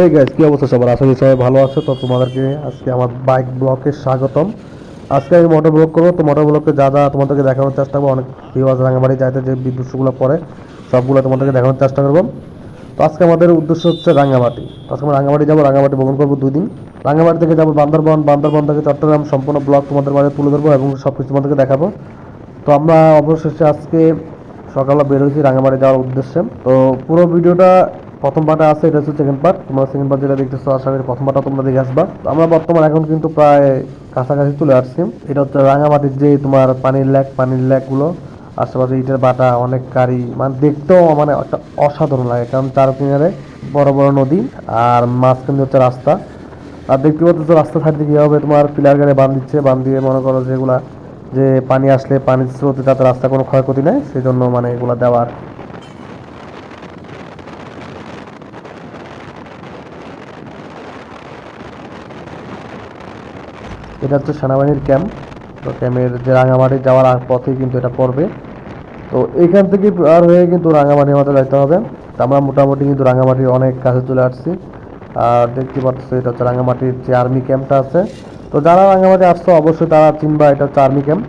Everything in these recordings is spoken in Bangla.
এই গাইজ কি অবস্থা সবার? আশা করি সবাই ভালো আছে। তো তোমাদেরকে আজকে আমার বাইক ব্লকে স্বাগতম। আজকে আমি মোটর ব্লক করব। তো মোটর ব্লকে যা যা তোমাদেরকে দেখানোর চেষ্টা করব, অনেক ভিউয়ার্স রাঙামাটি যাইতে যে বিদ্যুৎগুলো পড়ে, সবগুলো তোমাদেরকে দেখানোর চেষ্টা করব। তো আজকে আমাদের উদ্দেশ্য হচ্ছে রাঙামাটি। আজকে আমরা রাঙামাটি যাব, রাঙামাটি ভ্রমণ করব দুই দিন। রাঙামাটি থেকে যাব বান্দরবন। বান্দরবন থেকে চট্টগ্রাম সম্পূর্ণ ব্লক তোমাদের মাঝে তুলে ধরবো এবং সব কিছু তোমাদেরকে দেখাবো। তো আমরা অবশেষে আজকে সকালে বের হয়েছি রাঙামাটি যাওয়ার উদ্দেশ্যে। তো পুরো ভিডিওটা প্রথম পার্টে আছে, এটা হচ্ছে সেকেন্ড পার্ট তোমরা সেকেন্ড পার্ট যেটা দেখতেছো, আশা করি প্রথম পার্টটা তোমরা দেখে আসবা। আমরা বর্তমানে এখন কিন্তু প্রায় কাছাকাছি চলে আসছি। এটা হচ্ছে রাঙামাটির যে তোমার পানির ল্যাক পানির ল্যাকগুলো আশেপাশে ইটের বাটা, অনেক কারি মানে দেখতেও মানে একটা অসাধারণ লাগে। কারণ চার কিনারে বড় বড় নদী আর মাঝখানে হচ্ছে রাস্তা। আর দেখতে পাচ্ছ রাস্তা সাইড কীভাবে তোমার পিলার গাড়ি বাঁধ দিচ্ছে, বাঁধ দিয়ে মনে করো যেগুলা যে পানি আসলে পানির স্রোতে যাতে রাস্তা কোনো ক্ষয়ক্ষতি নেই সেই জন্য মানে এগুলা দেওয়ার এটা হচ্ছে সেনাবাহিনীর ক্যাম্প। তো ক্যাম্পের যে রাঙামাটি যাওয়ার পথেই কিন্তু এটা পড়বে। তো এখান থেকে আর হয়ে কিন্তু রাঙামাটি আমাদের যাইতে হবে। তো আমরা মোটামুটি কিন্তু রাঙামাটির অনেক কাছে চলে আসছি। আর দেখতে পাচ্ছ এটা হচ্ছে রাঙামাটির যে আর্মি ক্যাম্পটা আছে। তো যারা রাঙামাটি আসছো, অবশ্যই তারা চিনবা এটা হচ্ছে আর্মি ক্যাম্প।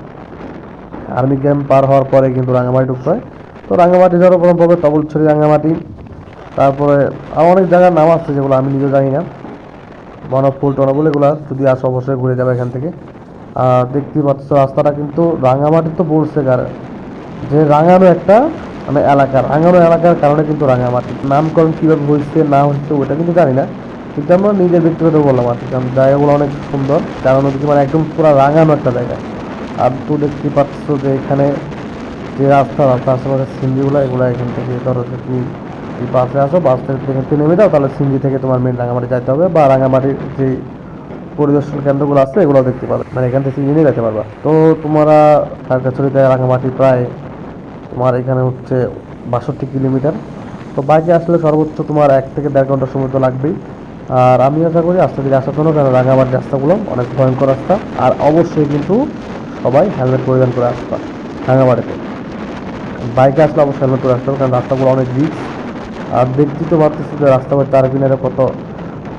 আর্মি ক্যাম্প পার হওয়ার পরে কিন্তু রাঙামাটি ঢুকতে হয়। তো রাঙামাটি যাওয়ার প্রথম পর্বে তবলছড়ি রাঙামাটি, তারপরে আরও অনেক জায়গার নাম আছে যেগুলো আমি নিজে জানি না। বনফুল টনফুল এগুলো যদি আসো অবশ্যই ঘুরে যাবে এখান থেকে। আর দেখতে পাচ্ছ রাস্তাটা কিন্তু রাঙামাটি তো বলছে কার, যে রাঙানো একটা মানে এলাকা, রাঙানো এলাকার কারণে কিন্তু রাঙামাটি। নামকরণ কীভাবে হয়েছে, না হচ্ছে ওটা কিন্তু জানি না। কিন্তু আমরা নিজের ব্যক্তিগত বললাম আর কি, কারণ জায়গাগুলো অনেক সুন্দর। কারণ হচ্ছে মানে একদম পুরো রাঙানো একটা জায়গা। আর তো দেখতে পাচ্ছ যে এখানে যে রাস্তা রাস্তা আশেপাশে সিঞ্জিগুলো এগুলো এখান থেকে ধরো তুমি বাসে আসো, বাস থেকে নেমে যাও, তাহলে সিঙ্গি থেকে তোমার মেন রাঙামাটি যাইতে হবে বা রাঙামাটির যে পরিদর্শন কেন্দ্রগুলো আছে, এগুলো দেখতে পাবে। মানে এখান থেকে নিয়ে যেতে পারবা। তো তোমরা খাগড়াছড়িতে রাঙামাটি প্রায় তোমার এখানে হচ্ছে বাষট্টি কিলোমিটার। তো বাইকে আসলে সর্বোচ্চ তোমার এক থেকে দেড় ঘণ্টা সময় তো লাগবেই। আর আমি আশা করি আস্তে ধীরে আসার জন্য কারণ রাঙামাটির রাস্তাগুলো অনেক ভয়ঙ্কর রাস্তা। আর অবশ্যই কিন্তু সবাই হেলমেট পরিধান করে আসবা রাঙামাটিতে। বাইকে আসলে অবশ্যই হেলমেট করে আসতে হবে, কারণ রাস্তাগুলো অনেক রিক্স আর দেখতেই তো পারতেছি যে রাস্তা চার কিনারে কত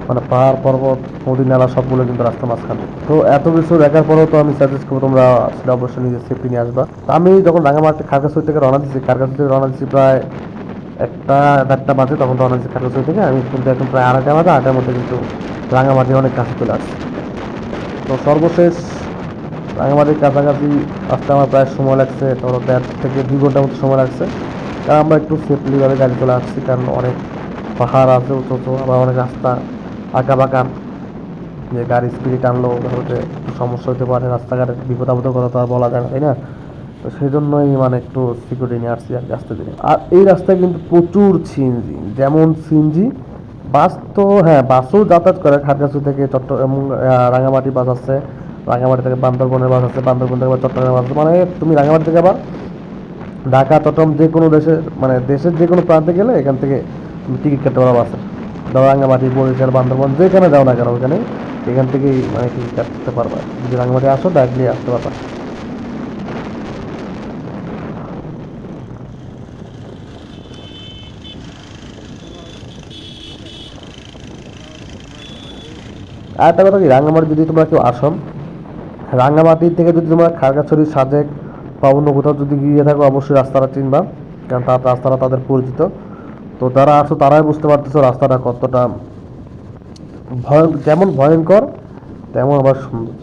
মানে পাহাড়, পর্বত, নদী, নালা সবগুলো কিন্তু রাস্তা মাঝখানে। তো এত কিছু দেখার পরেও তো আমি সাজেস্ট করব তোমরা সেটা অবশ্যই নিজের সেফটি নিয়ে আসবা। তো আমি যখন রাঙামাটি খাগড়াছড়ি থেকে রওনা দিচ্ছি খাগড়াছড়ি থেকে রওনা দিচ্ছি প্রায় একটা দেড়টা বাজে, তখন রওনা দিচ্ছি খাগড়াছড়ি থেকে। আমি কিন্তু এখন প্রায় আড়াইটা বাজে, আড়াইটার মধ্যে কিন্তু রাঙামাটি অনেক কাছে চলে আসছে। তো সর্বশেষ রাঙামাটির কাছাকাছি আসতে আমার প্রায় সময় লাগছে, ধরো দেড় থেকে দুই ঘণ্টার মতো সময় লাগছে। কারণ আমরা একটু সেফলিভাবে গাড়ি চলে আসছি, কারণ অনেক পাহাড় আছে উঁচু উঁচু আবার অনেক রাস্তা আঁকা বাঁকা যে গাড়ি স্পিডে টানলো যে একটু সমস্যা হতে পারে, রাস্তাঘাটে বিপদ কথা তো আর বলা যায় না, তাই না? তো সেই জন্যই মানে একটু সিকিউরিটি নিয়ে আসছি আর রাস্তা দিনে আর এই রাস্তায় কিন্তু প্রচুর সিএনজি যেমন সিএনজি বাস তো হ্যাঁ বাসও যাতায়াত করে, খাগড়াছড়ি থেকে চট্টগ্রাম রাঙামাটি বাস আছে, রাঙামাটি থেকে বান্দরবনের বাস আছে, বান্দরবন থেকে আবার চট্টগ্রামের বাস মানে তুমি রাঙামাটি থেকে আবার ঢাকা, চট্টগ্রাম যে কোনো দেশে মানে দেশের যে কোনো প্রান্তে গেলে এখান থেকে টিকিট কাটতে পারো বাসের ধরো রাঙামাটি বরিশাল, বান্দরবন, যেখানে যাও না কেন, ওখানে এখান থেকেই মানে টিকিট কাটতে পারবা। যদি রাঙামাটি আসো ডাইরেক্টলি আসতে পারবা। আর একটা কথা কি রাঙামাটি যদি তোমরা কেউ আসো রাঙামাটি থেকে যদি তোমরা খাগড়াছড়ি, সাজেক বা অন্য কোথাও যদি গিয়ে থাকো, অবশ্যই রাস্তাটা চিনবা, কারণ তার রাস্তাটা তাদের পরিচিত। তো তারা আসো তারাই বুঝতে পারতেছো রাস্তাটা কতটা ভয় যেমন ভয়ঙ্কর তেমন আবার সুন্দর।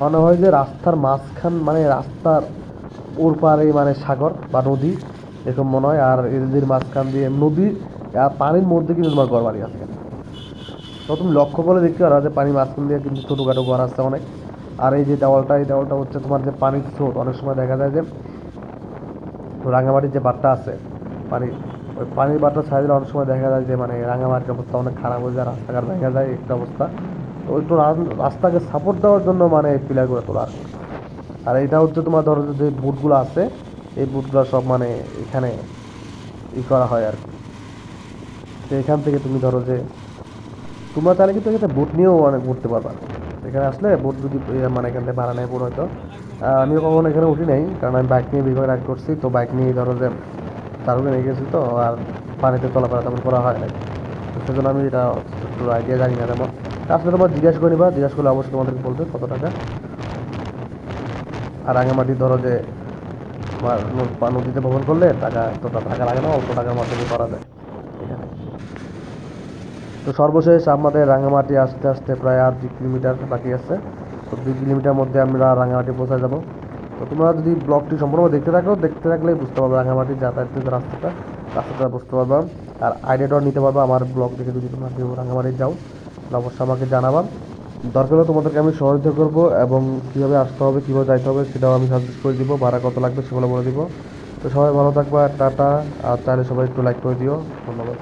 মনে হয় যে রাস্তার মাঝখান মানে রাস্তার ওর পারে মানে সাগর বা নদী, এরকম মনে হয়। আর এই নদীর মাঝখান দিয়ে নদী, আর পানির মধ্যে কিন্তু তোমার ঘর বাড়ি আছে। তো তুমি লক্ষ্য করে দেখতে পারো যে পানির মাঝখান দিয়ে কিন্তু ছোটোখাটো ঘর আছে অনেক। আর এই যে দেওয়ালটা, এই দেওয়ালটা হচ্ছে তোমার যে পানির স্রোত। অনেক সময় দেখা যায় যে রাঙামাটির যে বাটটা আছে, পানি ওই পানির বাটটা ছাড়া দিলে অনেক সময় দেখা যায় যে মানে রাঙামাটির অবস্থা অনেক খারাপ হয়ে যায়, রাস্তাঘাট ভেঙে যায় একটা অবস্থা। একটু রাস্তাকে সাপোর্ট দেওয়ার জন্য মানে পিলারগুলো তোলা আর এটা হচ্ছে তোমার ধরো যে বুটগুলো আছে, এই বুটগুলো সব মানে এখানে ই করা হয় আর কি। তো এখান থেকে তুমি ধরো যে, তোমরা তাহলে কিন্তু এখানে বুট নিয়েও অনেক ঘুরতে পারবা। এখানে আসলে বুট যদি মানে এখান থেকে ভাড়া নেয় বুট হয়তো। আমিও কখনো এখানে উঠি নাই, কারণ আমি বাইক নিয়ে বিভাগ রাইড করছি, তো বাইক নিয়ে ধরো যে তার নিয়ে গেছি তো, আর পানিতে চলাফেরা তেমন করা হয় না সেজন্য আমি এটা একটু আইডিয়া জানি না তেমন। আসলে তোমার জিজ্ঞাসা করে নিবা, জিজ্ঞাসা করলে অবশ্যই তোমাদেরকে বলবে কত টাকা। আর রাঙামাটি ধরো যে তোমার নদীতে ভ্রমণ করলে টাকা এতটা টাকা লাগে না, অল্প টাকার মাধ্যমে করা যায়। এখানে তো সর্বশেষ আমাদের রাঙামাটি আস্তে আস্তে প্রায় আর দুই কিলোমিটার বাকি আছে। তো দুই কিলোমিটার মধ্যে আমরা রাঙামাটি পৌঁছে যাব। তো তোমরা যদি ব্লগটি সম্পূর্ণ দেখতে থাকো, দেখতে থাকলে বুঝতে পারবে রাঙামাটির যাতায়াতের রাস্তাটা রাস্তাটা বুঝতে পারবা। আর আইডিয়াটাও নিতে পারবা আমার ব্লগ দেখে যদি তোমরা কেউ রাঙামাটি যাও। অবশ্যই আমাকে জানাবা দরকার হলে তোমাদেরকে আমি সহযোগিতা করব এবং কীভাবে আসতে হবে, কীভাবে যাইতে হবে সেটাও আমি সাজেস্ট করে দিব ভাড়া কত লাগবে সেগুলো বলে দিব। তো সবাই ভালো থাকবা, টাটা, আর তাহলে সবাই একটু লাইক করে দিও। ধন্যবাদ।